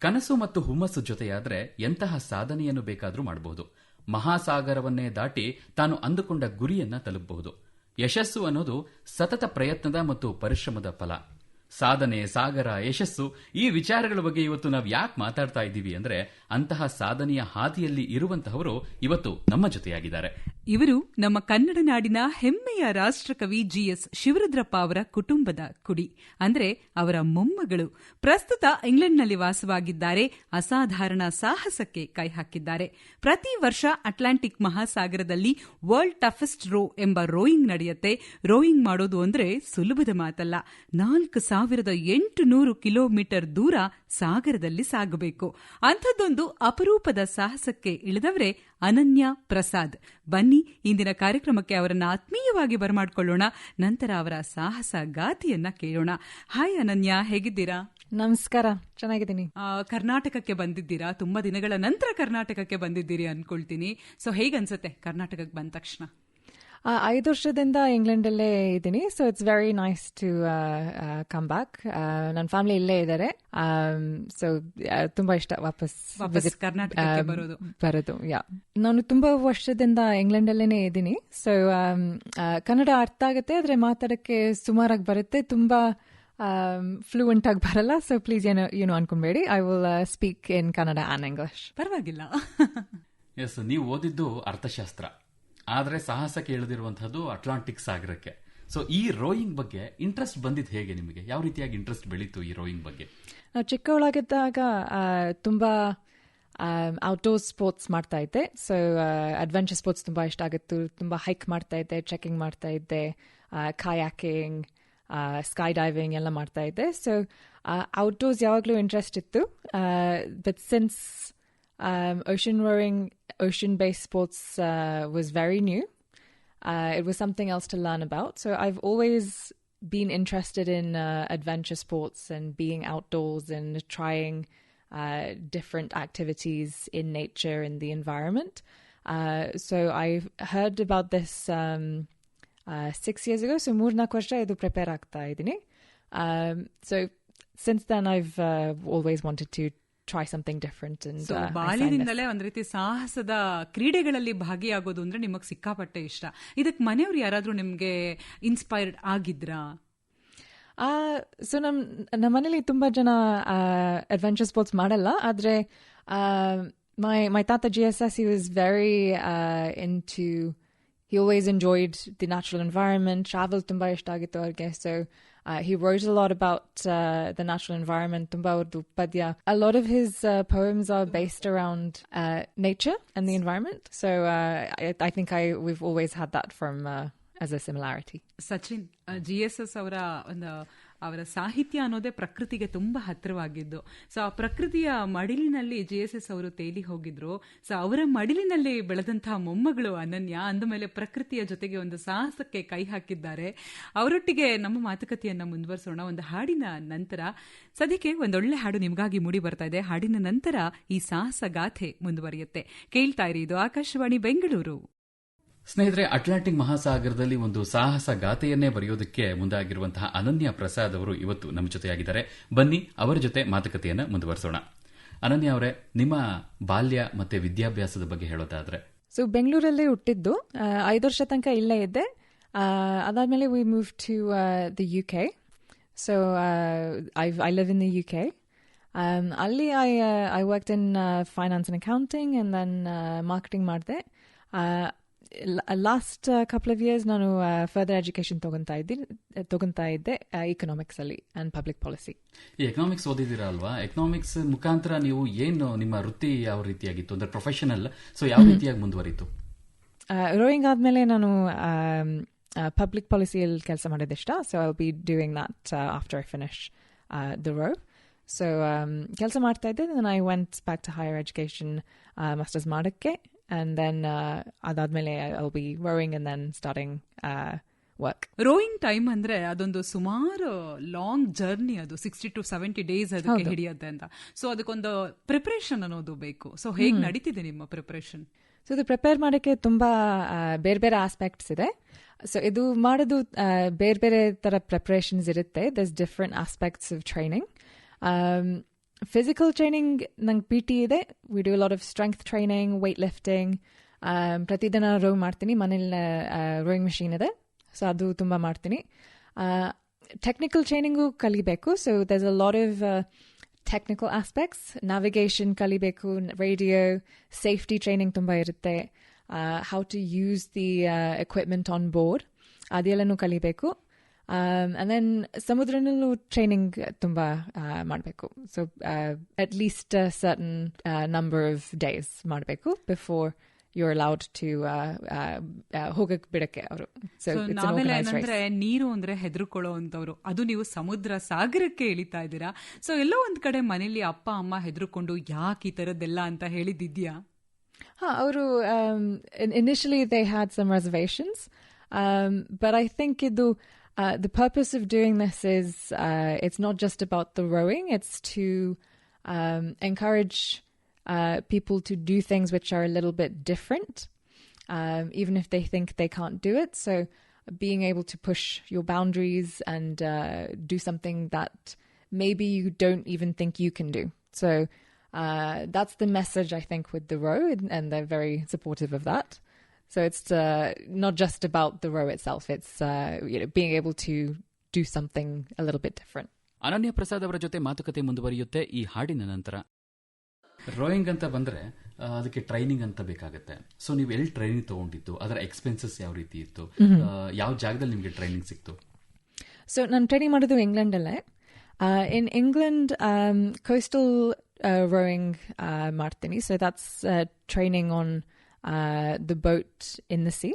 ಕನಸು ಮತ್ತು ಹುಮ್ಮಸ್ಸು ಜೊತೆಯಾದ್ರೆ ಎಂತಹ ಸಾಧನೆಯನ್ನು ಬೇಕಾದರೂ ಮಾಡಬಹುದು. ಮಹಾಸಾಗರವನ್ನೇ ದಾಟಿ ತಾನು ಅಂದುಕೊಂಡ ಗುರಿಯನ್ನ ತಲುಪಬಹುದು. ಯಶಸ್ಸು ಅನ್ನೋದು ಸತತ ಪ್ರಯತ್ನದ ಮತ್ತು ಪರಿಶ್ರಮದ ಫಲ. ಸಾಧನೆ, ಸಾಗರ, ಯಶಸ್ಸು ಈ ವಿಚಾರಗಳ ಬಗ್ಗೆ ಇವತ್ತು ನಾವು ಯಾಕೆ ಮಾತಾಡ್ತಾ ಇದ್ದೀವಿ ಅಂದ್ರೆ ಅಂತಹ ಸಾಧನೆಯ ಹಾದಿಯಲ್ಲಿ ಇರುವಂತಹವರು ಇವತ್ತು ನಮ್ಮ ಜೊತೆಯಾಗಿದ್ದಾರೆ. ಇವರು ನಮ್ಮ ಕನ್ನಡ ನಾಡಿನ ಹೆಮ್ಮೆಯ ರಾಷ್ಟ್ರಕವಿ ಜಿಎಸ್ ಶಿವರುದ್ರಪ್ಪ ಅವರ ಕುಟುಂಬದ ಕುಡಿ. ಅಂದ್ರೆ ಅವರ ಮೊಮ್ಮಗಳು. ಪ್ರಸ್ತುತ ಇಂಗ್ಲೆಂಡ್ನಲ್ಲಿ ವಾಸವಾಗಿದ್ದಾರೆ. ಅಸಾಧಾರಣ ಸಾಹಸಕ್ಕೆ ಕೈ ಹಾಕಿದ್ದಾರೆ. ಪ್ರತಿ ವರ್ಷ ಅಟ್ಲಾಂಟಿಕ್ ಮಹಾಸಾಗರದಲ್ಲಿ ವರ್ಲ್ಡ್ ಟಫೆಸ್ಟ್ ರೋ ಎಂಬ ರೋಯಿಂಗ್ ನಡೆಯುತ್ತೆ. ರೋಯಿಂಗ್ ಮಾಡೋದು ಅಂದ್ರೆ ಸುಲಭದ ಮಾತಲ್ಲ. ನಾಲ್ಕು ಸಾವಿರದ ಎಂಟು ನೂರು ಕಿಲೋಮೀಟರ್ ದೂರ ಸಾಗರದಲ್ಲಿ ಸಾಗಬೇಕು. ಅಂಥದ್ದೊಂದು ಅಪರೂಪದ ಸಾಹಸಕ್ಕೆ ಇಳಿದವರೇ ಅನನ್ಯ ಪ್ರಸಾದ್. ಬನ್ನಿ ಇಂದಿನ ಕಾರ್ಯಕ್ರಮಕ್ಕೆ ಅವರನ್ನು ಆತ್ಮೀಯವಾಗಿ ಬರಮಾಡ್ಕೊಳ್ಳೋಣ. ನಂತರ ಅವರ ಸಾಹಸ ಗಾತಿಯನ್ನ ಕೇಳೋಣ. ಹಾಯ್ ಅನನ್ಯ ಹೇಗಿದ್ದೀರಾ? ನಮಸ್ಕಾರ ಚೆನ್ನಾಗಿದ್ದೀನಿ. ಕರ್ನಾಟಕಕ್ಕೆ ಬಂದಿದ್ದೀರಾ? ತುಂಬಾ ದಿನಗಳ ನಂತರ ಕರ್ನಾಟಕಕ್ಕೆ ಬಂದಿದ್ದೀರಿ ಅನ್ಕೊಳ್ತೀನಿ. ಸೊ ಹೇಗನ್ಸುತ್ತೆ ಕರ್ನಾಟಕಕ್ಕೆ ಬಂದ ತಕ್ಷಣ? ಐದು ವರ್ಷದಿಂದ ಇಂಗ್ಲೆಂಡಲ್ಲೇ ಇದ್ದೀನಿ. So it's very nice to come back ನನ್ನ ಫ್ಯಾಮಿಲಿ ಇಲ್ಲೇ ಇದ್ದಾರೆ ಸೊ ತುಂಬಾ ಇಷ್ಟ ವಾಪಸ್ ಬರೋದು. ಬರೋದು ಯಾ ನಾನು ತುಂಬಾ ವರ್ಷದಿಂದ ಇಂಗ್ಲೆಂಡಲ್ಲೇನೆ ಇದ್ದೀನಿ. ಸೊ ಕನ್ನಡ ಅರ್ಥ ಆಗುತ್ತೆ ಆದ್ರೆ ಮಾತಾಡಕ್ಕೆ ಸುಮಾರಾಗಿ ಬರುತ್ತೆ. ತುಂಬಾ ಫ್ಲೂಯೆಂಟ್ ಆಗಿ ಬರಲ್ಲ. ಸೊ ಪ್ಲೀಸ್ ಏನು ಏನು ಅನ್ಕೊಂಬೇಡಿ I will speak in Kannada and English ಪರವಾಗಿಲ್ಲ. ಎಸ್ ನೀವು ಓದಿದ್ದು ಅರ್ಥಶಾಸ್ತ್ರ. ಆದ್ರೆ ಸಾಹಸ ಇಳಿದಿರುವಂತಹದ್ದು ಅಟ್ಲಾಂಟಿಕ್ ಸಾಗರಕ್ಕೆ. ಸೊ ಈ ರೋಯಿಂಗ್ ಬಗ್ಗೆ ಇಂಟ್ರೆಸ್ಟ್ ಬಂದಿದ್ದು ಹೇಗೆ ನಿಮಗೆ? ಯಾವ ರೀತಿಯಾಗಿ ಇಂಟ್ರೆಸ್ಟ್ ಬೆಳೀತು ಈ ರೋಯಿಂಗ್ ಬಗ್ಗೆ? ನಾವು ಚಿಕ್ಕವಳಾಗಿದ್ದಾಗ ತುಂಬಾ ಔಟ್ಡೋರ್ ಸ್ಪೋರ್ಟ್ಸ್ ಮಾಡ್ತಾ ಇದ್ದೆ. ಸೊ ಅಡ್ವೆಂಚರ್ ಸ್ಪೋರ್ಟ್ಸ್ ತುಂಬಾ ಇಷ್ಟ ಆಗಿತ್ತು. ತುಂಬಾ ಹೈಕ್ ಮಾಡ್ತಾ ಇದ್ದೆ ಚೆಕಿಂಗ್ ಮಾಡ್ತಾ ಇದ್ದೆ ಕಾಯಾಕಿಂಗ್ ಸ್ಕೈ ಡೈವಿಂಗ್ ಎಲ್ಲ ಮಾಡ್ತಾ ಇದ್ದೆ. ಸೊ ಔಟ್ಡೋರ್ಸ್ ಯಾವಾಗಲೂ ಇಂಟ್ರೆಸ್ಟ್ ಇತ್ತು. But since Um, ocean rowing, ocean based sports uh, was very new. Uh, it was something else to learn about. So I've always been interested in uh, adventure sports and being outdoors and trying uh, different activities in nature and the environment. Uh, so I heard about this um, uh, six years ago. So Murna Korja Edu um, So since then, I've always wanted to try something different ಬಾಲ್ಯದಿಂದಲೇ ಒಂದ್ ರೀತಿ ಸಾಹಸದ ಕ್ರೀಡೆಗಳಲ್ಲಿ ಭಾಗಿಯಾಗೋದು ಅಂದ್ರೆ ನಿಮಗ್ ಸಿಕ್ಕಾಪಟ್ಟೆ ಇಷ್ಟ. ಇದಕ್ಕೆ ಮನೆಯವ್ರು ಯಾರಾದ್ರೂ ನಿಮ್ಗೆ ಇನ್ಸ್ಪೈರ್ಡ್ ಆಗಿದ್ರಾ? ಸೊ ನಮ್ ನಮ್ಮ ಮನೇಲಿ ತುಂಬಾ ಜನ ಅಡ್ವೆಂಚರ್ ಸ್ಪೋರ್ಟ್ಸ್ ಮಾಡಲ್ಲ. ಆದ್ರೆ ಮೈ ಮೈ ತಾತ G S S he was very into he always enjoyed the natural environment travel ತುಂಬಾ ಇಷ್ಟ ಆಗಿತ್ತು ಅವ್ರಿಗೆ. So he wrote a lot about uh, the natural environment. Tumba Urdu Padya. A lot of his uh, poems are based around uh, nature and the environment. So uh, I, I think I we've always had that from uh, as a similarity. Sachin ji S S ಅವರ ಒಂದು ಅವರ ಸಾಹಿತ್ಯ ಅನ್ನೋದೇ ಪ್ರಕೃತಿಗೆ ತುಂಬಾ ಹತ್ತಿರವಾಗಿದ್ದು. So ಆ ಪ್ರಕೃತಿಯ ಮಡಿಲಿನಲ್ಲಿ G S S ಅವರು ತೇಲಿ ಹೋಗಿದ್ರು. ಸೊ ಅವರ ಮಡಿಲಿನಲ್ಲಿ ಬೆಳೆದಂತಹ ಮೊಮ್ಮಗಳು ಅನನ್ಯ, ಅಂದಮೇಲೆ ಪ್ರಕೃತಿಯ ಜೊತೆಗೆ ಒಂದು ಸಾಹಸಕ್ಕೆ ಕೈ ಹಾಕಿದ್ದಾರೆ. ಅವರೊಟ್ಟಿಗೆ ನಮ್ಮ ಮಾತುಕತೆಯನ್ನ ಮುಂದುವರಿಸೋಣ. ಒಂದು ಹಾಡಿನ ನಂತರ, ಸದ್ಯಕ್ಕೆ ಒಂದೊಳ್ಳೆ ಹಾಡು ನಿಮಗಾಗಿ ಮೂಡಿ ಬರ್ತಾ ಇದೆ. ಹಾಡಿನ ನಂತರ ಈ ಸಾಹಸ ಗಾಥೆ ಮುಂದುವರಿಯುತ್ತೆ. ಕೇಳ್ತಾ ಇರಿ ಇದು ಆಕಾಶವಾಣಿ ಬೆಂಗಳೂರು. ಸ್ನೇಹಿತರೆ, ಅಟ್ಲಾಂಟಿಕ್ ಮಹಾಸಾಗರದಲ್ಲಿ ಒಂದು ಸಾಹಸ ಗಾಥೆಯನ್ನೇ ಬರೆಯೋದಕ್ಕೆ ಮುಂದಾಗಿರುವಂತಹ ಅನನ್ಯ ಪ್ರಸಾದ್ ಅವರು ಇವತ್ತು ನಮ್ಮ ಜೊತೆಯಾಗಿದ್ದಾರೆ. ಬನ್ನಿ, ಅವರ ಜೊತೆ ಮಾತುಕತೆಯನ್ನು ಮುಂದುವರಿಸೋಣ. ಅನನ್ಯ ಅವರೇ, ನಿಮ್ಮ ಬಾಲ್ಯ ಮತ್ತೆ ವಿದ್ಯಾಭ್ಯಾಸದ ಬಗ್ಗೆ ಹೇಳೋದಾದ್ರೆ. ಸೊ ಬೆಂಗಳೂರಲ್ಲಿ ಹುಟ್ಟಿದ್ದು ಐದು ವರ್ಷ ತನಕ ಇಲ್ಲೇ ಇದ್ದೆ ಅದಾದಮೇಲೆ ಅದಾದ್ಮೇಲೆ we move to the U K so I I live in the U K ಅಲ್ಲಿ I I work in finance and accounting and then marketing ಮಾಡಿದೆ. ಲಾಸ್ಟ್ ಕಪಲ್ ಆಫ್ ಇಯರ್ಸ್ ನಾನು ಫರ್ದರ್ ಎಜುಕೇಶನ್ ತಗೊಂತಾ ಇದ್ದೀನಿ ತಗೊಂತಾ ಇದ್ದೆ ಇಕನಾಮಿಕ್ಸ್ ಅಲ್ಲಿ and public policy ಈ economics ಓದಿದಿರಾ ಅಲ್ವಾ ಎಕನಾಮಿಕ್ಸ್ ಮುಖಾಂತರ ನೀವು ಏನು ನಿಮ್ಮ ವೃತ್ತಿ ಯಾವ ರೀತಿಯಾಗಿತ್ತು ಅಂದ್ರೆ ಪ್ರೊಫೆಷನಲ್ ಸೊ ಯಾವ ರೀತಿಯಾಗಿ ಮುಂದುವರಿತು ರೋಯಿಂಗ್ ಆದಮೇಲೆ ನಾನು ಪಬ್ಲಿಕ್ ಪಾಲಿಸಿಯಲ್ಲಿ ಕೆಲಸ ಮಾಡಿದ್ದಿಷ್ಟ so I be doing that after I finish the row so ಕೆಲಸ ಮಾಡ್ತಾ ಇದ್ದೆ then I went back to higher education masters ಮಾಡೋಕ್ಕೆ ಆ್ಯಂಡ್ ದೆನ್ ಅದಾದ್ಮೇಲೆ I be rowing and then starting work rowing time ಅಂದ್ರೆ ಅದೊಂದು ಸುಮಾರು ಲಾಂಗ್ ಜರ್ನಿ ಅದು sixty to seventy days ಅದಕ್ಕೆ ಹಿಡಿಯುತ್ತೆ ಅಂತ. ಸೊ ಅದಕ್ಕೊಂದು ಪ್ರಿಪರೇಷನ್ ಅನ್ನೋದು ಬೇಕು. ಸೊ ಹೇಗ್ ನಡೀತಿದೆ ನಿಮ್ಮ ಪ್ರಿಪರೇಷನ್ ಸೊ ಇದು ಪ್ರಿಪೇರ್ ಮಾಡೋಕ್ಕೆ ತುಂಬ ಬೇರೆ ಬೇರೆ ಆಸ್ಪೆಕ್ಟ್ಸ್ ಇದೆ. ಸೊ ಇದು ಮಾಡೋದು ಬೇರೆ ಬೇರೆ ಥರ ಪ್ರಿಪ್ರೇಷನ್ಸ್ ಇರುತ್ತೆ. Thus different aspects of training physical training, ನಂಗೆ ಪಿ ಟಿ ಇದೆ we do lot of strength training weight lifting ಪ್ರತಿದಿನ ರೋ ಮಾಡ್ತೀನಿ ಮನೇಲಿ ರೋಯಿಂಗ್ ಮಿಷಿನ್ ಇದೆ ಸೊ ಅದು ತುಂಬ ಮಾಡ್ತೀನಿ ಟೆಕ್ನಿಕಲ್ ಟ್ರೈನಿಂಗು ಕಲಿಬೇಕು so there's a lot of technical aspects navigation ಕಲಿಬೇಕು ರೇಡಿಯೋ ಸೇಫ್ಟಿ ಟ್ರೈನಿಂಗ್ ತುಂಬ ಇರುತ್ತೆ how to use the equipment on board ಅದೆಲ್ಲನೂ ಕಲಿಬೇಕು ಆ್ಯಂಡ್ ದೆನ್ ಸಮುದ್ರನಲ್ಲೂ ಟ್ರೈನಿಂಗ್ ತುಂಬ ಮಾಡಬೇಕು so at least certain number of days ಮಾಡಬೇಕು before you are allowed to ಹೋಗಕ್ಕೆ ಬಿಡಕ್ಕೆ ಅವರು ಸೊ ನಾವೆಲ್ಲ ಏನಂದ್ರೆ ನೀರು ಅಂದ್ರೆ ಹೆದರ್ಕೊಳ್ಳೋ ಅಂತವ್ರು ಅದು ನೀವು ಸಮುದ್ರ ಸಾಗರಕ್ಕೆ ಇಳಿತಾ ಇದ್ದೀರಾ ಸೊ ಎಲ್ಲೋ ಒಂದ್ ಕಡೆ ಮನೇಲಿ ಅಪ್ಪ ಅಮ್ಮ ಹೆದರ್ಕೊಂಡು ಯಾಕೆ ಈ ತರದ್ದೆಲ್ಲ ಅಂತ ಹೇಳಿದ್ಯಾ ಹಾ ಅವರು initially they had some reservations but I think ಇದು uh, the purpose of doing this is uh, it's not just about the rowing, it's to um, encourage uh, people to do things which are a little bit different, um, even if they think they can't do it. So, being able to push your boundaries and do something that maybe you don't even think you can do. So, that's the message I think with the row, and they're very supportive of that. So it's uh, not just about the row itself; it's uh, you know being able to do something a little bit different. Ananya Prasad ಅವರ ಜೊತೆ ಮಾತುಕತೆ ಮುಂದುವರಿಯುತ್ತೆ ಈ ಹಾಡಿನ ನಂತರ. Rowing ಅಂತ ಬಂದ್ರೆ ಅದಕ್ಕೆ ಟ್ರೈನಿಂಗ್ ಅಂತ ಬೇಕಾಗುತ್ತೆ. ಸೊ ನೀವು ಎಲ್ಲಿ ಟ್ರೈನಿಂಗ್ ತಗೊಂಡಿದ್ದು ಅದರ ಎಕ್ಸ್ಪೆನ್ಸಸ್ ಯಾವ ರೀತಿ ಇತ್ತು ಯಾವ ಜಾಗದಲ್ಲಿ ನಿಮಗೆ ಟ್ರೈನಿಂಗ್ ಸಿಕ್ತು? ಸೊ ನಾನು ಟ್ರೈನಿಂಗ್ ಮಾಡೋದು ಇಂಗ್ಲೆಂಡಲ್ಲೇ. ಇನ್ ಇಂಗ್ಲೆಂಡ್ ಕೋಸ್ಟಲ್ ರೋಯಿಂಗ್ ಮಾಡ್ತೀನಿ. So that's training on Uh, the boat in the sea.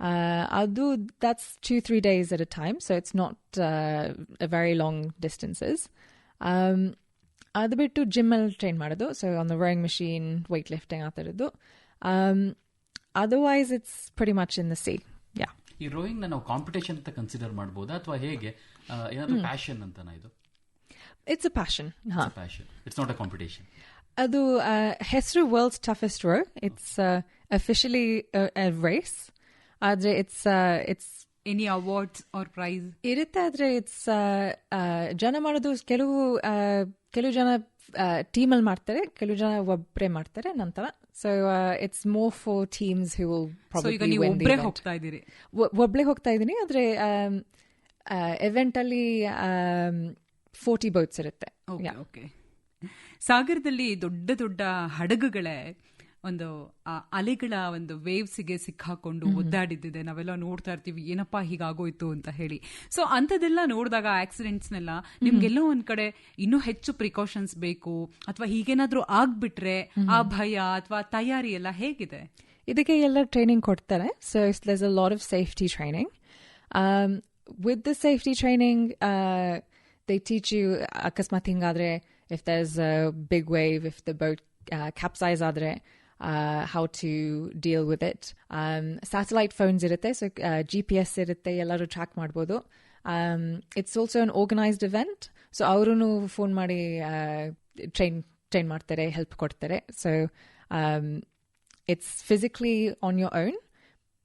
Uh, I'll do that's two three days at a time, so it's not uh, a very long distances. Um, ಅದು ಬಿಟ್ಟು ಜಿಮ್ಮಲ್ಲಿ train ಮಾಡೋದು so on the rowing machine weight lifting ಆ ಥರದ್ದು otherwise it's pretty much in the sea ಯಾ ಈ rowing ನಾವು competition ಅಂತ consider ಮಾಡಬಹುದಾ ಅಥವಾ ಹೇಗೆ ಏನಾದರೂ ಪ್ಯಾಷನ್ ಅಂತನಾ ಇದು ಇಟ್ಸ್ ಅ ಪ್ಯಾಷನ್ ಹಾ passion it's not a competition ಅದು ಹೆಸರು world's toughest row it's officially race ಆದರೆ it's it's any awards or prize ಇರುತ್ತೆ ಆದರೆ ಇಟ್ಸ್ ಜನ ಮಾಡೋದು ಕೆಲವು ಕೆಲವು ಜನ ಟೀಮಲ್ಲಿ ಮಾಡ್ತಾರೆ ಕೆಲವು ಜನ ಒಬ್ಬರೇ ಮಾಡ್ತಾರೆ ನಂತರ. So it's more for teams ಹೋಗ್ತಾ ಇದ್ದೀರಿ. ಒಬ್ಬಳೇ ಹೋಗ್ತಾ ಇದ್ದೀನಿ ಆದರೆ ಇವೆಂಟಲ್ಲಿ ಫೋರ್ಟಿ ಬೋಟ್ಸ್ ಇರುತ್ತೆ. ಓಕೆ ಸಾಗರದಲ್ಲಿ ದೊಡ್ಡ ದೊಡ್ಡ ಹಡಗುಗಳೇ ಒಂದು ಅಲೆಗಳ ಒಂದು ವೇವ್ಸ್ಗೆ ಸಿಕ್ಕಾಕೊಂಡು ಒದ್ದಾಡಿದ್ದಿದೆ. ನಾವೆಲ್ಲ ನೋಡ್ತಾ ಇರ್ತೀವಿ ಏನಪ್ಪಾ ಹೀಗಾಗೋಯ್ತು ಅಂತ ಹೇಳಿ. ಸೊ ಅಂಥದ್ದೆಲ್ಲ ನೋಡಿದಾಗ ಆಕ್ಸಿಡೆಂಟ್ಸ್ನೆಲ್ಲ ನಿಮ್ಗೆಲ್ಲೋ ಒಂದ್ ಕಡೆ ಇನ್ನೂ ಹೆಚ್ಚು ಪ್ರಿಕಾಷನ್ಸ್ ಬೇಕು ಅಥವಾ ಹೀಗೇನಾದ್ರೂ ಆಗ್ಬಿಟ್ರೆ ಆ ಭಯ ಅಥವಾ ತಯಾರಿ ಎಲ್ಲ ಹೇಗಿದೆ? ಇದಕ್ಕೆ ಎಲ್ಲ ಟ್ರೈನಿಂಗ್ ಕೊಡ್ತಾರೆ. So it's lots lot of safety training Um, with the safety training, teach you ಅಕಸ್ಮಾತ್ ಹಿಂಗಾದ್ರೆ if there's a big wave, if the boat uh, capsize ಆದ್ರೆ uh, how to deal with it. Um, satellite phones ಇರುತ್ತೆ so G P S ಇರುತ್ತೆ ಎಲ್ಲರೂ track ಮಾಡ್ಬೋದು it's also an organised event so ಅವರು phone ಮಾಡಿ train train ಮಾಡ್ತಾರೆ help ಕೊಡ್ತಾರೆ so it's physically on your own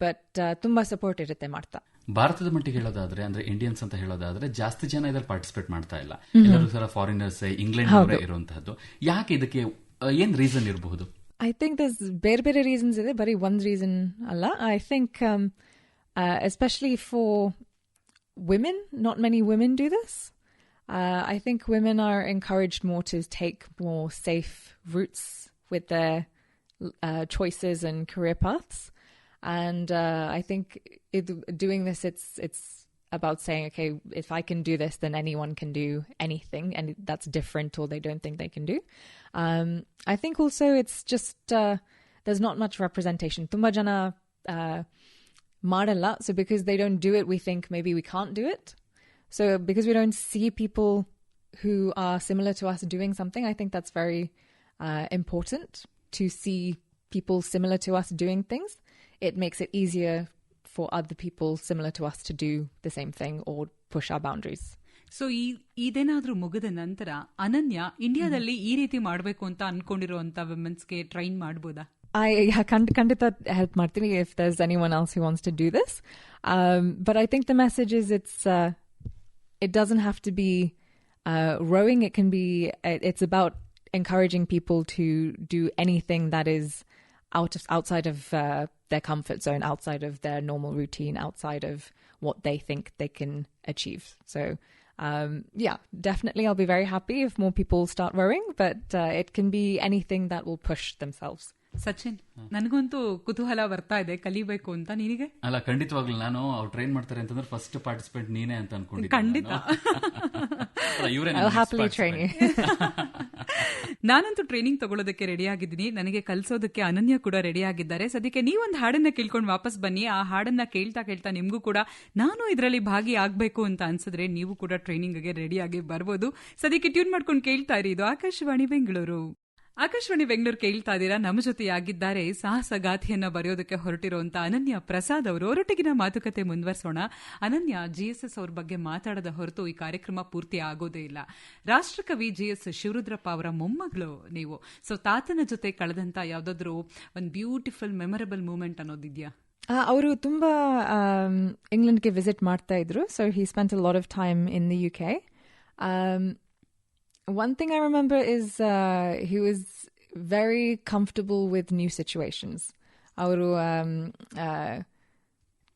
but ತುಂಬಾ support ಇರುತ್ತೆ ಮಾಡ್ತಾ ಭಾರತದ ಮಟ್ಟಿಗೆ ಹೇಳೋದಾದ್ರೆ ಅಂದ್ರೆ ಇಂಡಿಯನ್ಸ್ ಅಂತ ಹೇಳೋದಾದ್ರೆ ಜಾಸ್ತಿ ಜನ ಇದ್ರಲ್ಲಿ ಪಾರ್ಟಿಸಿಪೇಟ್ ಮಾಡ್ತಾ ಇಲ್ಲ. ಎಲ್ಲರೂ ಸಲ ಫಾರಿನರ್ಸ್ ಇಂಗ್ಲೆಂಡ್ ಅವರೇ ಇರುವಂತಹದ್ದು. ಯಾಕೆ ಇದಕ್ಕೆ ಏನ್ ರೀಸನ್ ಇರಬಹುದು? ಐ ಥಿಂಕ್ ದಸ್ ಬೇರೆ ಬೇರೆ ರೀಸನ್ಸ್ ಇದೆ ಬರೀ ಒಂದು ರೀಸನ್ ಅಲ್ಲ. I think especially for women not many women do this I think women are encouraged more to take more safe routes with the choices and career paths. And uh, I think it, doing this, it's it's about saying, okay, if I can do this, then anyone can do anything, and that's different, or they don't think they can do. Um, I think also it's just uh, there's not much representation. Tumba jana madalla. So because they don't do it, we think maybe we can't do it. So because we don't see people who are similar to us doing something, I think that's very uh, important to see people similar to us doing things. It makes it easier for other people similar to us to do the same thing or push our boundaries. So ಈ ಇದೇನಾದ್ರೂ ಮುಗಿದ ನಂತರ ಅನನ್ಯ ಇಂಡಿಯಾದಲ್ಲಿ ಈ ರೀತಿ ಮಾಡಬೇಕು ಅಂತ ಅನ್ಕೊಂಡಿರುವಂತ ವಿಮೆನ್ಸ್ಗೆ ಟ್ರೈನ್ ಮಾಡ್ಬೋದಾ I yeah, ಖಂಡ್- ಖಂಡಿತ help ಮಾಡ್ತೀನಿ if there's anyone else who wants to do this. Um, but I think the message is it's uh, it doesn't have to be Uh, rowing, it can be, it- it's about encouraging people to do anything that is out of outside of uh, their comfort zone, outside of their normal routine, outside of what they think they can achieve. So, um, yeah, definitely, I'll be very happy if more people start rowing, but uh, it can be anything that will push themselves. Sachin ನನಗಂತೂ ಕುತೂಹಲ ಬರ್ತಾ ಇದೆ ಕಲಿಬೇಕು ಅಂತ. ನಿನಗೆ? ಅಲ್ಲ ಖಂಡಿತವಾಗ್ಲೂ ನಾನು ಅವ್ರು ಟ್ರೈನ್ ಮಾಡ್ತಾರೆ ಅಂತಂದ್ರೆ ಫಸ್ಟ್ ಪಾರ್ಟಿಸಿಪೆಂಟ್ ನೀನೇ ಅಂತ ಅನ್ಕೊಂಡಿದ್ದೆ ಖಂಡಿತ. ನಾನಂತೂ ಟ್ರೈನಿಂಗ್ ತಗೊಳ್ಳೋದಕ್ಕೆ ರೆಡಿ ಆಗಿದ್ದೀನಿ. ನನಗೆ ಕಲಿಸೋದಕ್ಕೆ ಅನನ್ಯ ಕೂಡ ರೆಡಿ ಆಗಿದ್ದಾರೆ. ಸದ್ಯಕ್ಕೆ ನೀವೊಂದು ಹಾಡನ್ನ ಕೇಳ್ಕೊಂಡು ವಾಪಸ್ ಬನ್ನಿ. ಆ ಹಾಡನ್ನ ಕೇಳ್ತಾ ಕೇಳ್ತಾ ನಿಮಗೂ ಕೂಡ ನಾನು ಇದರಲ್ಲಿ ಭಾಗಿ ಆಗಬೇಕು ಅಂತ ಅನ್ಸಿದ್ರೆ ನೀವು ಕೂಡ ಟ್ರೈನಿಂಗ್ಗೆ ರೆಡಿ ಆಗಿ ಬರ್ಬೋದು. ಸದ್ಯಕ್ಕೆ ಟ್ಯೂನ್ ಮಾಡ್ಕೊಂಡು ಕೇಳ್ತಾ ಇರಿ. ಇದು ಆಕಾಶವಾಣಿ ಬೆಂಗಳೂರು. ಆಕಾಶವಾಣಿ ಬೆಂಗಳೂರು ಕೇಳ್ತಾ ಇದ್ದೀರಾ? ನಮ್ಮ ಜೊತೆಯಾಗಿದ್ದಾರೆ ಸಾಹಸಗಾಥೆಯನ್ನ ಬರೆಯೋದಕ್ಕೆ ಹೊರಟಿರುವಂತ ಅನನ್ಯ ಪ್ರಸಾದ್ ಅವರು. ಅವರೊಟ್ಟಿಗಿನ ಮಾತುಕತೆ ಮುಂದುವರಿಸೋಣ. ಅನನ್ಯ ಜಿಎಸ್ಎಸ್ ಅವ್ರ ಬಗ್ಗೆ ಮಾತಾಡದ ಹೊರತು ಈ ಕಾರ್ಯಕ್ರಮ ಪೂರ್ತಿ ಆಗೋದೇ ಇಲ್ಲ. ರಾಷ್ಟ್ರಕವಿ ಜಿಎಸ್ ಶಿವರುದ್ರಪ್ಪ ಅವರ ಮೊಮ್ಮಗಳು ನೀವು. ಸೊ ತಾತನ ಜೊತೆ ಕಳೆದಂತ ಯಾವ್ದಾದ್ರು ಒಂದು ಬ್ಯೂಟಿಫುಲ್ ಮೆಮೊರಬಲ್ ಮೂಮೆಂಟ್ ಅನ್ನೋದಿದ್ಯಾ? ಅವರು ತುಂಬಾ ಇಂಗ್ಲೆಂಡ್ಗೆ ವಿಸಿಟ್ ಮಾಡ್ತಾ ಇದ್ರು. So he spend a lot of time in the U K one thing I remember is uh, he was very comfortable with new situations. ಅವರು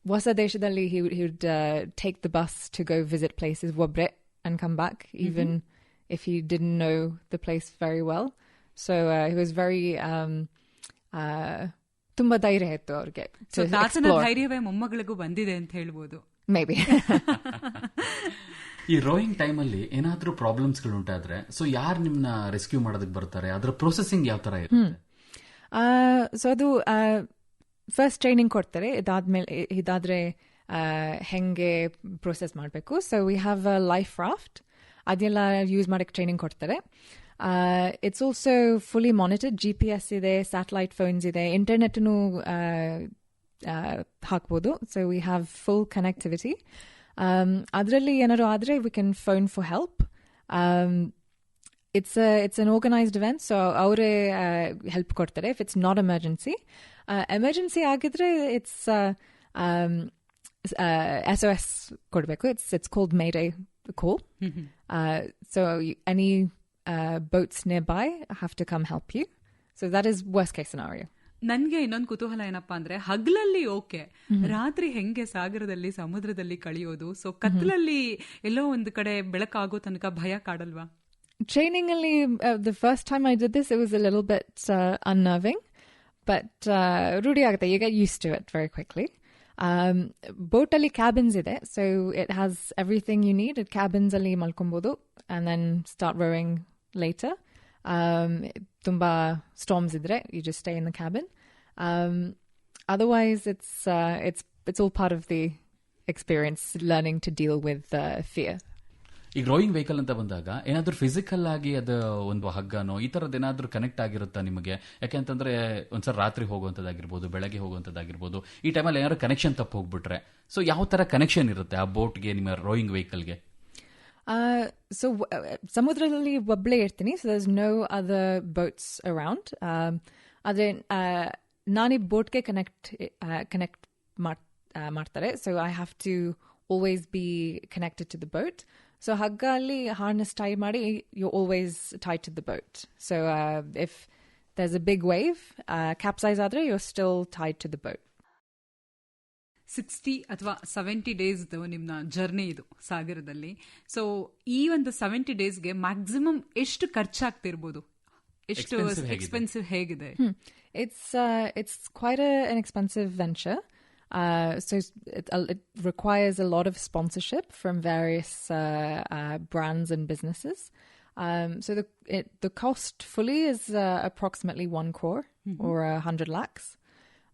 ಹೊಸ ದೇಶದಲ್ಲಿ he would, he would uh, take the bus to go visit places ಒಬ್ರೆ and come back even if he didn't know the place very well. So uh, he was very um, uh, ತುಂಬಾ ಧೈರ್ಯ ಇತ್ತು ಅವ್ರಿಗೆ so to ತಾತನ explore. ಧೈರ್ಯವೇ ಮೊಮ್ಮಗಳಿಗೂ ಬಂದಿದೆ ಅಂತ ಹೇಳ್ಬೋದು Maybe. ಈ rowing time ಅಲ್ಲಿ ಏನಾದ್ರೂ ಪ್ರಾಬ್ಲಮ್ಸ್ಗಳು ಉಂಟಾದ್ರೆ ಸೊ ಯಾರು ನಿಮ್ನ ರೆಸ್ಕ್ಯೂ ಮಾಡೋದಕ್ಕೆ ಬರ್ತಾರೆ? ಅದರ ಪ್ರೊಸೆಸಿಂಗ್ ಯಾವ ತರ ಇರುತ್ತೆ? ಸೊ ಅದು ಫಸ್ಟ್ ಟ್ರೈನಿಂಗ್ ಕೊಡ್ತಾರೆ. ಇದಾದ್ಮೇಲೆ, ಇದಾದ್ರೆ ಹೆಂಗೆ ಪ್ರೊಸೆಸ್ ಮಾಡಬೇಕು. So we have a life raft ಅದೆಲ್ಲ ಯೂಸ್ ಮಾಡೋಕ್ಕೆ ಟ್ರೈನಿಂಗ್ ಕೊಡ್ತಾರೆ. It's also fully monitored G P S ಇದೆ ಸ್ಯಾಟಲೈಟ್ ಫೋನ್ಸ್ ಇದೆ ಇಂಟರ್ನೆಟ್ನು ಹಾಕ್ಬೋದು. So we have full connectivity ಅದರಲ್ಲಿ ಏನಾದ್ರು ಆದರೆ we can phone for help it's a it's an organized event so ಅವರೇ ಹೆಲ್ಪ್ ಕೊಡ್ತಾರೆ if it's not emergency emergency ಆಗಿದ್ರೆ ಇಟ್ಸ್ ಎಸ್ ಒ ಎಸ್ ಕೊಡಬೇಕು it's it's called mayday call so any boats nearby have to come help you so that is worst case scenario ನನ್ಗೆ ಇನ್ನೊಂದು ಕುತೂಹಲ ಏನಪ್ಪಾ ಅಂದ್ರೆ ಹಗ್ಲಲ್ಲಿ okay. ರಾತ್ರಿ ಹೆಂಗೆ ಸಾಗರದಲ್ಲಿ ಸಮುದ್ರದಲ್ಲಿ ಕಳಿಯೋದು? ಸೊ ಕತ್ಲಲ್ಲಿ ಎಲ್ಲೋ ಒಂದು ಕಡೆ ಬೆಳಕಾಗೋ ತನಕ ಭಯ ಕಾಡಲ್ವಾ? ಟ್ರೈನಿಂಗ್ ಅಲ್ಲಿ the first time I this it was a little bit but ರೂಢಿ ಆಗುತ್ತೆ. ಈಗ use to it very quickly boat ಅಲ್ಲಿ ಕ್ಯಾಬಿನ್ಸ್ ಇದೆ. So it has everything you need it cabins ಅಲ್ಲಿ ಮಲ್ಕೊಬಹುದು and then start working later Um, tumba storms you just stay in the cabin. Um, otherwise, it's uh, it's it's all part of the experience, learning to deal with uh, fear. ಈ rowing vehicle ಅಂತ ಬಂದಾಗ ಏನಾದರೂ physical ಆಗಿ ಅದು ಒಂದು ಹಗ್ಗನೋ ಈ ಥರದ್ದು ಏನಾದರೂ ಕನೆಕ್ಟ್ ಆಗಿರುತ್ತಾ ನಿಮಗೆ ಯಾಕೆಂತಂದ್ರೆ ಒಂದ್ಸಲ ರಾತ್ರಿ ಹೋಗುವಂಥದ್ದಾಗಿರ್ಬೋದು ಬೆಳಗ್ಗೆ ಹೋಗುವಂಥದ್ದಾಗಿರ್ಬೋದು ಈ ಟೈಮಲ್ಲಿ ಏನಾದ್ರು ಕನೆಕ್ಷನ್ ತಪ್ಪು ಹೋಗ್ಬಿಟ್ರೆ ಸೊ ಯಾವ ಥರ ಕನೆಕ್ಷನ್ ಇರುತ್ತೆ ಆ ಬೋಟ್ಗೆ ನಿಮ್ಮ ರೋಯಿಂಗ್ ವೆಹಿಕಲ್ಗೆ Uh, so w- uh, ಸಮುದ್ರದಲ್ಲಿ ಒಬ್ಬಳೇ ಇರ್ತೀನಿ so there's no other boats around ಆದರೆ ನಾನೀ ಬೋಟ್ಗೆ ಕನೆಕ್ಟ್ ಕನೆಕ್ಟ್ ಮಾಡ್ತಾರೆ so I have to always be connected to the boat so ಹಗ್ಗ ಅಲ್ಲಿ ಹಾರ್ನೆಸ್ ಟೈ ಮಾಡಿ you always tie to the boat so if there's a big wave capsize ಆದರೆ you still tied to the boat sixty ಅಥವಾ seventy days ನಿಮ್ಮ journey ಇದು ಸಾಗರದಲ್ಲಿ so ಈ ಒಂದು ಸೆವೆಂಟಿ ಡೇಸ್ಗೆ ಮ್ಯಾಕ್ಸಿಮಮ್ ಎಷ್ಟು ಖರ್ಚಾಗ್ತಿರ್ಬೋದು ಎಷ್ಟು Expensive ಹೇಗಿದೆ? ಎಕ್ಸ್ಪೆನ್ಸಿವ್ ಹೇಗಿದೆ It's uh, it's quite a, an expensive venture. Uh, so it, uh, it requires a lot of sponsorship from various uh, uh, brands and businesses. Um, so the it, the cost fully is uh, approximately one crore or a hundred lakhs.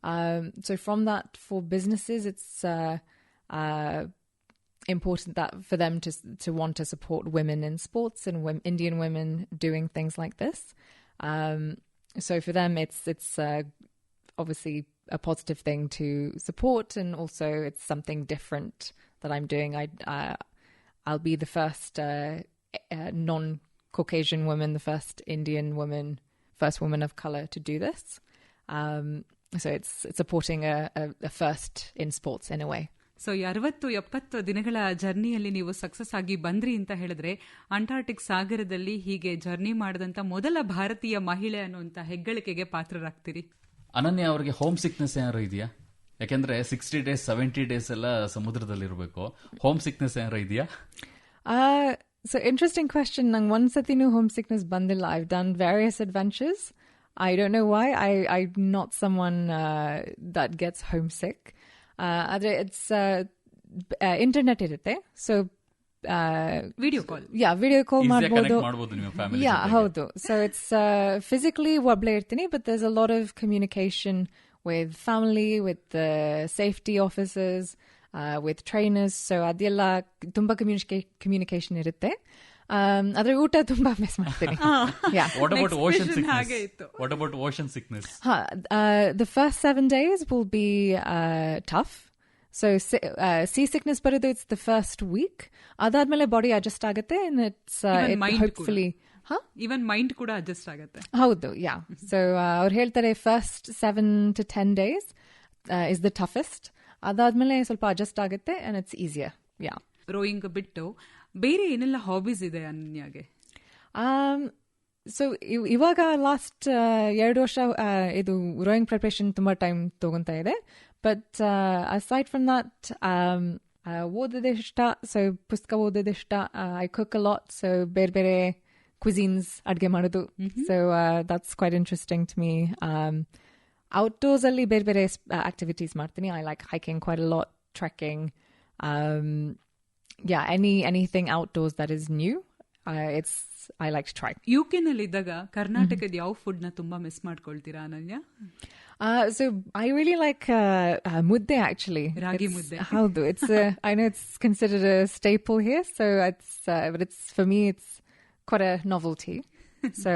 Um, so from that, for businesses, it's uh, uh, important that for them to to want to support women in sports and wom- Indian women doing things like this. Um, so for them, it's it's uh, obviously a positive thing to support, and also it's something different that I'm doing. I uh, I'll be the first uh, uh, non-Caucasian woman, the first Indian woman, first woman of color to do this. Um, so it's supporting first in sports in first in sports in a way. So ಈ ಅರವತ್ತು ಎಪ್ಪತ್ತು ದಿನಗಳ ಜರ್ನಿಯಲ್ಲಿ ನೀವು success ಆಗಿ ಬಂದ್ರಿ ಅಂತ ಹೇಳಿದ್ರೆ Antarctic ಸಾಗರದಲ್ಲಿ ಹೀಗೆ ಜರ್ನಿ ಮಾಡಿದಂತ ಮೊದಲ ಭಾರತೀಯ ಮಹಿಳೆ ಅನ್ನುವಂತ ಹೆಗ್ಗಳಿಕೆಗೆ ಪಾತ್ರರಾಗ್ತೀರಿ. ಅನನ್ಯ ಅವರಿಗೆ ಹೋಮ್ ಸಿಕ್ನೆಸ್ ಏನಾರು ಇದೆಯಾ? ಯಾಕೆಂದ್ರೆ ಸಿಕ್ಸ್ಟಿ ಡೇಸ್ ಸೆವೆಂಟಿ ಡೇಸ್ ಎಲ್ಲ ಸಮುದ್ರದಲ್ಲಿ ಇರಬೇಕು ಹೋಮ್ ಸಿಕ್ನೆಸ್ ಏನಾರು ಇದೆಯಾ ಸೊ ಇಂಟ್ರೆಸ್ಟಿಂಗ್ ಕ್ವೆಶನ್ ನಂಗೆ ಒಂದ್ಸತಿನೂ ಹೋಮ್ ಸಿಕ್ನೆಸ್ ಬಂದಿಲ್ಲ. I've done various adventures adventures. I don't know why. I I'm not someone uh, that gets homesick. Uh, ಆದ್ರೆ it's uh, b- uh, internet ಇರುತ್ತೆ. So uh, video call yeah, video call ಈಸಿಯಾಗಿ ಮಾಡ್ಬೋದು. Connect ಮಾಡಬಹುದು ನಿಮ್ಮ family Yeah, ಹೌದು. So it's uh, physically ಒಬ್ಳೆ ಇರ್ತೀನಿ, but there's a lot of communication with family, with the safety officers, uh, with trainers. So ಅದೆಲ್ಲ ತುಂಬಾ communica- communication ಇರುತ್ತೆ. Um, ಆದ್ರೆ ಊಟ ತುಂಬಾ ಮಿಸ್ ಮಾಡ್ತೀನಿ. Yeah. What about Next ocean question ಹಾಗೆ ಸಿಕ್ನೆಸ್ ಇತ್ತು. What about ocean sickness Huh, uh, the first seven days will be uh, tough. So si- uh, seasickness ಬರೋದು it's the first week. ಅದಾದ್ಮೇಲೆ body adjust ಆಗುತ್ತೆ and it's Even mind ಕೂಡ. hopefully huh? Even mind ಕೂಡ adjust ಆಗುತ್ತೆ ಹೌದು yeah so ಅವ್ರು ಹೇಳ್ತಾರೆ first seven to ten days is the toughest ಅದಾದ್ಮೇಲೆ ಸ್ವಲ್ಪ ಅಡ್ಜಸ್ಟ್ ಆಗುತ್ತೆ and it's easier yeah rowing ಬಿಟ್ಟು ಬೇರೆ ಏನೆಲ್ಲ ಹಾಬೀಸ್ ಇದೆ ಅನ್ಯಾಗೆ ಸೊ ಇವಾಗ ಲಾಸ್ಟ್ ಎರಡು ವರ್ಷ ಆ, ಇದು ರೋಯಿಂಗ್ ಪ್ರಿಪ್ರೇಷನ್ ತುಂಬಾ ಟೈಮ್ ತಗೊಂತಾ ಇದೆ ಬಟ್ ಅಸೈಡ್ ಫ್ರಮ್ ದಟ್ ಓದೋದೇ ಇಷ್ಟ ಸೊ ಪುಸ್ತಕ ಓದೋದೇ ಇಷ್ಟ I cook a lot so ಬೇರೆ ಬೇರೆ ಕ್ವಿಝೀನ್ಸ್ ಅಡುಗೆ ಮಾಡೋದು so that's quite interesting to me outdoors ಅಲ್ಲಿ ಬೇರೆ ಬೇರೆ ಆಕ್ಟಿವಿಟೀಸ್ ಮಾಡ್ತೀನಿ I like hiking quite a lot trekking yeah any anything outdoors that is new uh, it's i like to try U K ನಲ್ಲಿ ಇದ್ದಾಗ ಕರ್ನಾಟಕದ ಯಾವ ಫುಡ್ ನ ತುಂಬಾ ಮಿಸ್ ಮಾಡ್ಕೊಳ್ತೀರಾ ಅನನ್ಯ uh, so i really like uh, uh, mudde actually Ragi It's- mudde. howdo it's uh, i know it's considered a staple here so it's uh, but it's for me it's quite a novelty so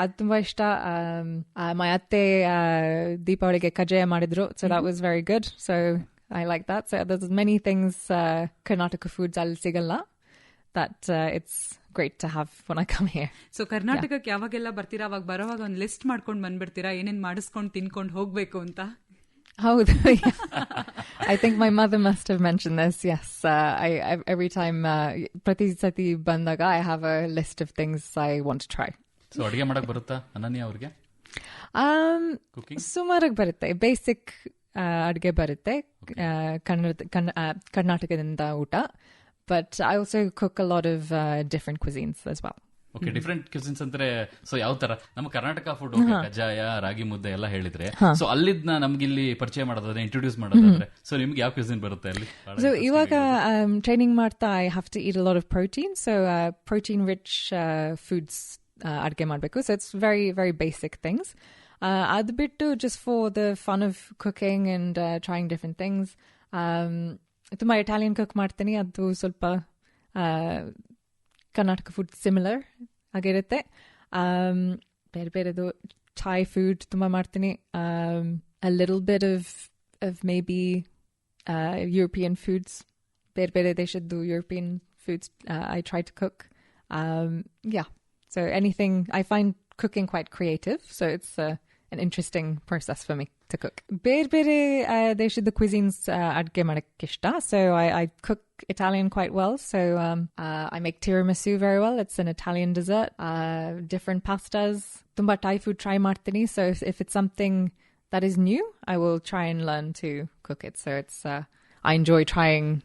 ಅದು ತುಂಬಾ ಇಷ್ಟ um, uh, my ಅತ್ತೆ uh, ದೀಪಾವಳಿಗೆ ಕಜ್ಜಾಯ ಮಾಡಿದ್ರು so that was very good so I like that so there's many things uh, Karnataka foods ಅಲ್ಲಿ ಸಿಗಲ್ಲ that uh, it's great to have when I come here so ಕರ್ನಾಟಕಕ್ಕೆ ಯಾವಾಗೆಲ್ಲ ಬರ್ತೀರಾ ಅವಾಗ ಬರೋವಾಗ ಒಂದು ಲಿಸ್ಟ್ ಮಾಡ್ಕೊಂಡು ಬಂದ್ಬಿಡ್ತೀರಾ ಏನೇನ್ ಮಾಡಿಸ್ಕೊಂಡು ತಿನ್ಕೊಂಡು ಹೋಗ್ಬೇಕು ಅಂತ ಹೌದು I think my mother must have mentioned this. Yes, uh, I, I every time uh, ಪ್ರತಿ ಸತಿ ಬಂದಾಗ I have a list of things I want to try. So ಅಡಿಗೆ ಮಾಡಕ್ ಬರುತ್ತಾ ಅನನ್ಯ ಅವ್ರಿಗೆ Um, ಕುಕಿಂಗ್ ಸುಮಾರಾಗಿ ಬರುತ್ತೆ ಬೇಸಿಕ್ ಅಡುಗೆ ಬರುತ್ತೆ. ಕನ್ನಡ ಕರ್ನಾಟಕದಿಂದ ಊಟ. But I also cook a lot of different cuisines as well. Okay different cuisines ಅಂದ್ರೆ ಸೊ ಯಾವ ತರ? ನಮ್ಮ ಕರ್ನಾಟಕ ಫುಡ್ ಕಜ್ಜಾಯ ರಾಗಿ ಮುದ್ದೆ ಎಲ್ಲ ಹೇಳಿದ್ರೆ. ಸೊ ಅಲ್ಲಿದ್ನ ನಮ್ಗಿಲ್ಲಿ ಪರಿಚಯ ಮಾಡೋದಾದ್ರೆ ಇಂಟ್ರೊಡ್ಯೂಸ್ ಮಾಡೋದಾದ್ರೆ ಸೊ ನಿಮ್ಗೆ ಯಾವ ಕ್ವಿಸಿನ್ ಬರುತ್ತೆ ಅಲ್ಲಿ? ಸೊ ಇವಾಗ training ಮಾಡ್ತಾ I have to eat a lot of protein. So uh, protein rich uh, foods uh, ಅಡ್ಗೆ ಮಾಡಬೇಕು. So it's very very basic things. Uh, ಅದು ಬಿಟ್ಟು just for the fun of cooking and uh, trying different things. Um, ತುಂಬಾ Italian cook ಮಾಡ್ತೀನಿ ಅದು ಸ್ವಲ್ಪ Karnataka food similar ಆಗಿರುತ್ತೆ um, ಬೇರೆ ಬೇರೆದು ಥಾಯ್ ಫುಡ್ ತುಂಬ ಮಾಡ್ತೀನಿ um, a little bit of of maybe uh, European foods ಬೇರೆ ಬೇರೆ ದೇಶದ್ದು European foods uh, I try to cook um, yeah so anything I find cooking quite creative so it's uh, an interesting process for me to cook. Bir uh, they uh, the cuisines uh, ad So I, I, cook Italian quite well. So um, uh, I make tiramisu very well. It's an Italian dessert. Uh, different pastas. Tumba taifu try martini. So if, if, it's something that is new, I will try and learn to cook it. So it's uh, I enjoy trying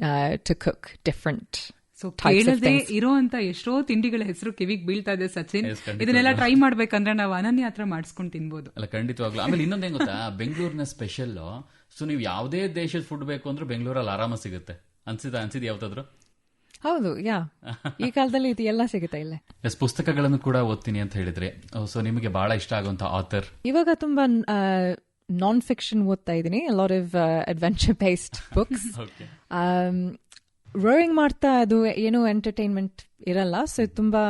uh, to cook different so ಕೇಳದೆ. ಇರೋಂತ ಎಷ್ಟೋ ತಿಂಡಿಗಳ ಹೆಸರು ಕಿವಿಗೆ ಬೀಳ್ತಾ ಇದೆ ಸಚಿನ್. ಇದನ್ನೆಲ್ಲ try ಮಾಡ್ಬೇಕಂದ್ರೆ ನಾವು ಅನನ್ಯ ಹತ್ರ ಮಾಡಿಸ್ಕೊಂಡು ತಿನ್ಬೋದು. ಅಲ್ಲ ಖಂಡಿತವಾಗ್ಲು. ಆಮೇಲೆ ಇನ್ನೊಂದೇನ್ ಗೊತ್ತಾ? ಬೆಂಗಳೂರಿನ ಸ್ಪೆಷಲ್ ಸೊ ನೀವು ಯಾವುದೇ ದೇಶದ ಫುಡ್ ಬೇಕು ಅಂದ್ರೆ ಬೆಂಗಳೂರಲ್ಲಿ ಆರಾಮ ಸಿಗುತ್ತೆ. ಅನ್ಸಿದ ಅನ್ಸಿದ್ ಯಾವ್ದಾದ್ರು? ಹೌದು ಯಾ. ಈ ಕಾಲದಲ್ಲಿ ಇದು ಎಲ್ಲ ಸಿಗುತ್ತೆ ಇಲ್ಲೇ. ಎಸ್ ಪುಸ್ತಕಗಳನ್ನು ಕೂಡ ಓದ್ತೀನಿ ಅಂತ ಹೇಳಿದ್ರೆ. ಸೊ ನಿಮಗೆ ಬಹಳ ಇಷ್ಟ ಆಗುವಂತ ಆಥರ್ ಇವಾಗ ತುಂಬಾ ನಾನ್ ಫಿಕ್ಷನ್ ಓದ್ತಾ ಇದ್ದೀನಿ. Lot of adventure based books rowing ಮಾಡ್ತಾ ಅದು ಏನು ಎಂಟರ್ಟೈನ್ಮೆಂಟ್ ಇರಲ್ಲ. ಸೊ ತುಂಬಾ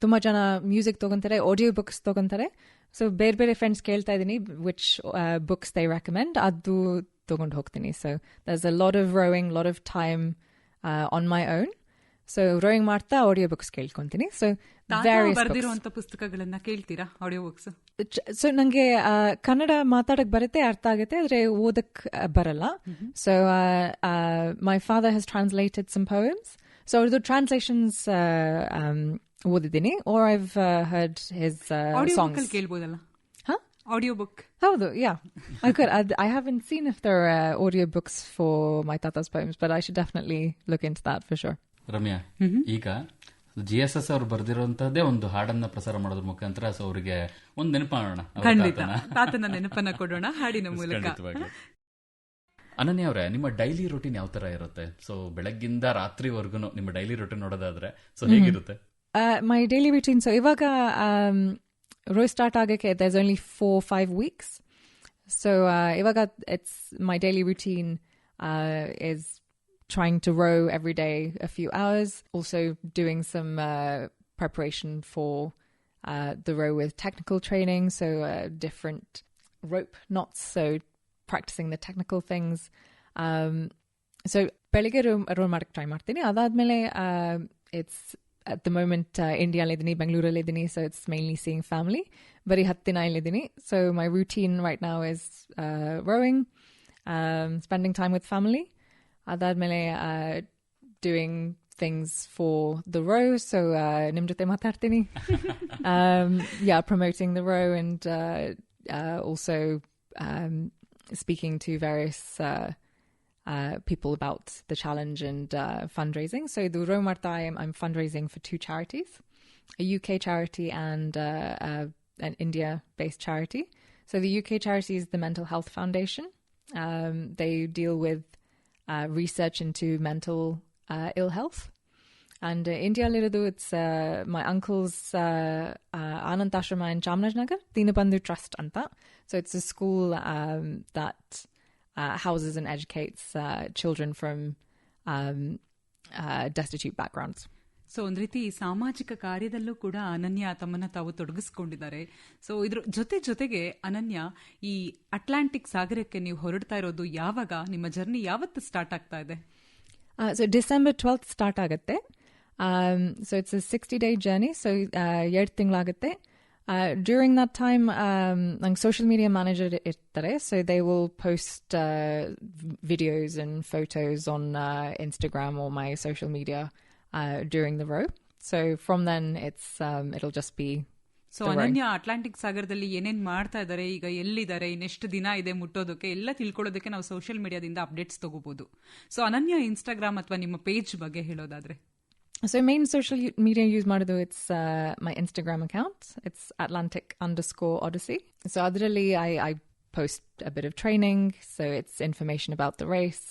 ತುಂಬ ಜನ ಮ್ಯೂಸಿಕ್ ತಗೊಂತಾರೆ ಆಡಿಯೋ ಬುಕ್ಸ್ ತಗೊಂತಾರೆ. ಸೊ ಬೇರೆ ಬೇರೆ ಫ್ರೆಂಡ್ಸ್ ಕೇಳ್ತಾ ಇದ್ದೀನಿ ವಿಚ್ ಬುಕ್ಸ್ ದೈ ರೆಕಮೆಂಡ್ ಅದು ತಗೊಂಡು ಹೋಗ್ತೀನಿ. So thus a lot of rowing lot of time on my own so rowing ಮಾಡ್ತಾ ಆಡಿಯೋ ಬುಕ್ಸ್ ಕೇಳ್ಕೊತೀನಿ. ಸೊ. ಬರೆದಿರುವಂತ ಪುಸ್ತಕಗಳನ್ನ ಕೇಳ್ತೀರಾ ಆಡಿಯೋ ಬುಕ್ಸ್ ಸೊ ನಂಗೆ ಕನ್ನಡ ಮಾತಾಡಕ್ ಬರುತ್ತೆ ಅರ್ಥ ಆಗುತ್ತೆ ಆದ್ರೆ ಓದಕ್ ಬರಲ್ಲ. So my father has translated some poems so ಅವ್ರದ್ದು ಟ್ರಾನ್ಸ್ಲೇಷನ್ಸ್ ಓದಿದ್ದೀನಿ. Or I've heard his audio book songs ಕೇಳ್ಬೋದಲ್ಲ? Audio book ಹೌದು yeah I could I, have haven't seen if there audio books audio books for my tata's poems but I should definitely look into that for sure. Ramya ಈಗ G S S ಅವರು ಬರೆದಿರುವಂತಹದ್ದೇ ಒಂದು ಹಾಡನ್ನ ಪ್ರಸಾರ ಮಾಡೋದ್ರ ಮುಖಾಂತರ so ಅವರಿಗೆ ಒಂದು ನೆನಪಾಡೋಣ ಖಂಡಿತ. ತಾತನ. ನೆನಪನ್ನ ಕೊಡೋಣ ಹಾಡಿನ ಮೂಲಕ. ಅನನ್ಯ ಅವರೇ ನಿಮ್ಮ ಡೈಲಿ ರೂಟೀನ್ ಯಾವ ತರ ಇರುತ್ತೆ? ಸೊ ಬೆಳಗ್ಗಿಂದ ರಾತ್ರಿವರೆಗೂ ನಿಮ್ಮ ಡೈಲಿ ರೊಟೀನ್ ನೋಡೋದಾದ್ರೆ ಸೊ ಹೇಗಿರುತ್ತೆ? ಮೈ ಡೈಲಿ daily ಸೊ ಇವಾಗ ರೋಯ್ ಸ್ಟಾರ್ಟ್ ಆಗಕ್ಕೆ there's only four five weeks so ಇವಾಗ it's my daily routine my daily routine uh, is trying to row every day a few hours. Also doing some uh, preparation for uh, the row with technical training. So uh, different rope knots. So practicing the technical things. Um, so ಬೆಳಿಗ್ಗೆ room room ಮಾಡಕ್ಕೆ try ಮಾಡ್ತೀನಿ ಅದಾದ್ಮೇಲೆ it's at the moment ಇಂಡಿಯಾಲಿದ್ದೀನಿ ಬೆಂಗಳೂರಲ್ಲಿದ್ದೀನಿ so it's mainly seeing family ಬರೀ ಹತ್ತು ದಿನ ಇಲ್ಲಿದ್ದೀನಿ so my routine right now is rowing spending time with family ಅದಾದ್ಮೇಲೆ doing things for the row so ನಿಮ್ಮ ಜೊತೆ ಮಾತಾಡ್ತೀನಿ yeah promoting the row and also speaking to various uh, uh, people about the challenge and uh, fundraising. So the Romarta, I'm, I'm fundraising for two charities, a UK charity and uh, uh, an India-based charity. So the UK charity is the Mental Health Foundation. Um, they deal with uh, research into mental uh, ill health. And uh, India it's uh, my uncle's uh, uh, Anand Ashrama in Chamarajnagar, Dinabandhu Trust Anta. So it's a school um, that uh, houses and educates uh, children from um, uh, destitute backgrounds. So ಒಂದ್ ರೀತಿ ಸಾಮಾಜಿಕ ಕಾರ್ಯದಲ್ಲೂ ಕೂಡ ಅನನ್ಯ ತಮ್ಮನ್ನ ತಾವು ತೊಡಗಿಸಿಕೊಂಡಿದ್ದಾರೆ. So ಇದ್ರ ಜೊತೆ ಜೊತೆಗೆ ಅನನ್ಯ, ಈ ಅಟ್ಲಾಂಟಿಕ್ ಸಾಗರಕ್ಕೆ ನೀವು ಹೊರಡ್ತಾ ಇರೋದು ಯಾವಾಗ? ನಿಮ್ಮ ಜರ್ನಿ ಯಾವತ್ತು ಸ್ಟಾರ್ಟ್ ಆಗ್ತಾ ಇದೆ? ಸೊ ಡಿಸೆಂಬರ್ ಟ್ವೆಲ್ತ್ ಸ್ಟಾರ್ಟ್ ಆಗುತ್ತೆ. So it's sixty day journey so ಎರಡು ತಿಂಗಳಾಗುತ್ತೆ. ಡ್ಯೂರಿಂಗ್ ದಟ್ ಟೈಮ್ ನಂಗೆ ಸೋಷಿಯಲ್ ಮೀಡಿಯಾ ಮ್ಯಾನೇಜರ್ ಇರ್ತಾರೆ. So they will first videos and photos on Instagram or my social media uh, during the row so from then it's um, it'll just be so the row. Ananya Atlantic ಸಾಗರದಲ್ಲಿ ಏನೇನ್ ಮಾಡ್ತಾ ಇದ್ದಾರೆ ಈಗ ಎಲ್ಲಿದ್ದಾರೆ ಇನ್ನೆಷ್ಟು ದಿನ ಇದೆ ಮುಟ್ಟೋದಕ್ಕೆ ಎಲ್ಲ ತಿಳ್ಕೊಳ್ಳೋದಕ್ಕೆ ನಾವು ಸೋಷಿಯಲ್ ಮೀಡಿಯಾದಿಂದ ಅಪ್ಡೇಟ್ಸ್ ತಗೋಬಹುದು ಸೊ ಅನನ್ಯ ಇನ್ಸ್ಟಾಗ್ರಾಮ್ ಅಥವಾ ನಿಮ್ಮ ಪೇಜ್ ಬಗ್ಗೆ ಹೇಳೋದಾದ್ರೆ So main social u- media use ಮಾಡಿದ್ದು it's uh, my Instagram account. It's Atlantic underscore Odyssey. So adrili I, I post a bit of training. So it's information about the race.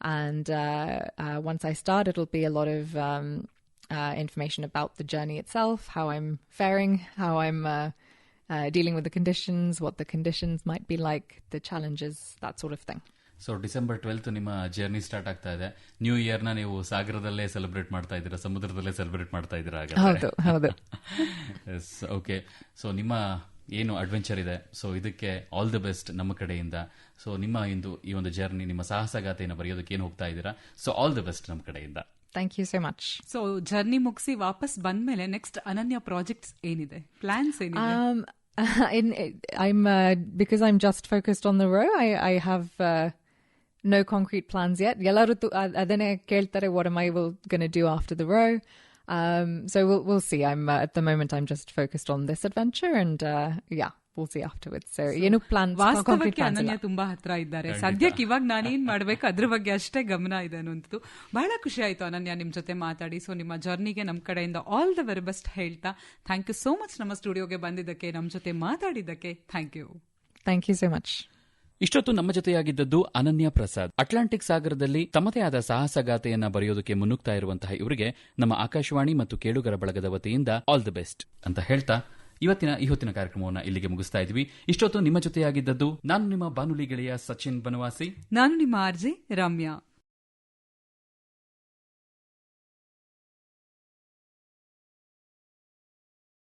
And uh, uh, once I start, it'll be a lot of um, uh, information about the journey itself, how I'm faring, how I'm uh, uh, dealing with the conditions, what the conditions might be like, the challenges, that sort of thing. So December twelfth ನಿಮ್ಮ journey start ಆಗ್ತಾ ಇದೆ new year ನ ನೀವು ಸಾಗರದಲ್ಲೇ celebrate ಮಾಡ್ತಾ ಇದ್ದೀರಾ ಸಮುದ್ರದಲ್ಲೇ celebrate ಮಾಡ್ತಾ ಇದ್ದೀರಾ ಹೌದು ಹೌದು ಎಸ್ ಓಕೆ ಸೊ ನಿಮ್ಮ ಏನು ಅಡ್ವೆಂಚರ್ ಇದೆ ಸೊ ಇದಕ್ಕೆ ಆಲ್ ದಿ ಬೆಸ್ಟ್ ನಮ್ಮ ಕಡೆಯಿಂದ ಸೊ ನಿಮ್ಮ ಇಂದು ಈ ಒಂದು ಜರ್ನಿ ನಿಮ್ಮ ಸಾಹಸಗಾಥೆಯನ್ನು ಬರೆಯೋದಕ್ಕೆ ಏನು ಹೋಗ್ತಾ ಇದ್ದೀರಾ ಸೊ ಆಲ್ ದಿ ಬೆಸ್ಟ್ ನಮ್ಮ ಕಡೆಯಿಂದ thank you so much so journey ಮುಗಿಸಿ ವಾಪಸ್ ಬಂದ್ಮೇಲೆ ನೆಕ್ಸ್ಟ್ ಅನನ್ಯ ಪ್ರಾಜೆಕ್ಟ್ಸ್ ಏನಿದೆ ಪ್ಲಾನ್ಸ್ ಏನಿದೆ Um, in, I'm uh, because I'm just focused on the row. I I have uh, no concrete plans yet. ಎಲ್ಲರೂ ಅದನ್ನೇ ಕೇಳ್ತಾರೆ what am I will gonna do after the row. Um, so we'll we'll see. I'm uh, at the moment I'm just focused on this adventure, and uh, yeah, we'll see afterwards. So ಏನು plan ವಾಸ್ತವಕ್ಕೆ ಅನನ್ಯ. ತುಂಬಾ ಹತ್ರ ಇದ್ದಾರೆ ಸದ್ಯಕ್ಕೆ ಇವಾಗ ನಾನೇನ್ ಮಾಡ್ಬೇಕು ಅದ್ರ ಬಗ್ಗೆ ಅಷ್ಟೇ ಗಮನ ಇದೆ ಅನ್ನುವಂಥದ್ದು ಬಹಳ ಖುಷಿ ಆಯ್ತು ಅನನ್ಯ ನಿಮ್ ಜೊತೆ ಮಾತಾಡಿ ಸೊ ನಿಮ್ಮ ಜರ್ನಿಗೆ ನಮ್ ಕಡೆಯಿಂದ ಆಲ್ ದ ವೆರಿ ಬೆಸ್ಟ್ ಹೇಳ್ತಾ ಥ್ಯಾಂಕ್ ಯು ಸೋ ಮಚ್ ನಮ್ಮ ಸ್ಟುಡಿಯೋಗೆ ಬಂದಿದ್ದಕ್ಕೆ ನಮ್ ಜೊತೆ ಮಾತಾಡಿದ್ದಕ್ಕೆ thank you thank you so much. ಇಷ್ಟೊತ್ತು ನಮ್ಮ ಜೊತೆಯಾಗಿದ್ದದ್ದು ಅನನ್ಯ ಪ್ರಸಾದ್. ಅಟ್ಲಾಂಟಿಕ್ ಸಾಗರದಲ್ಲಿ ತಮ್ಮದೇ ಆದ ಸಾಹಸಗಾಥೆಯನ್ನ ಬರೆಯೋದಕ್ಕೆ ಮುನ್ನುಗ್ತಾ ಇರುವಂತಹ ಇವರಿಗೆ ನಮ್ಮ ಆಕಾಶವಾಣಿ ಮತ್ತು ಕೇಳುಗರ ಬಳಗದ ವತಿಯಿಂದ ಆಲ್ ದಿ ಬೆಸ್ಟ್ ಅಂತ ಹೇಳ್ತಾ ಇವತ್ತಿನ ಈ ಹೊತ್ತಿನ ಕಾರ್ಯಕ್ರಮವನ್ನು ಇಲ್ಲಿಗೆ ಮುಗಿಸ್ತಾ ಇದ್ವಿ ಇಷ್ಟೊತ್ತು ನಿಮ್ಮ ಜೊತೆಯಾಗಿದ್ದದ್ದು ನಾನು ನಿಮ್ಮ ಬಾನುಲಿ ಗೆಳೆಯ ಸಚಿನ್ ಬನವಾಸಿ. ನಾನು ನಿಮ್ಮ ಆರ್ಜೆ ರಮ್ಯಾ.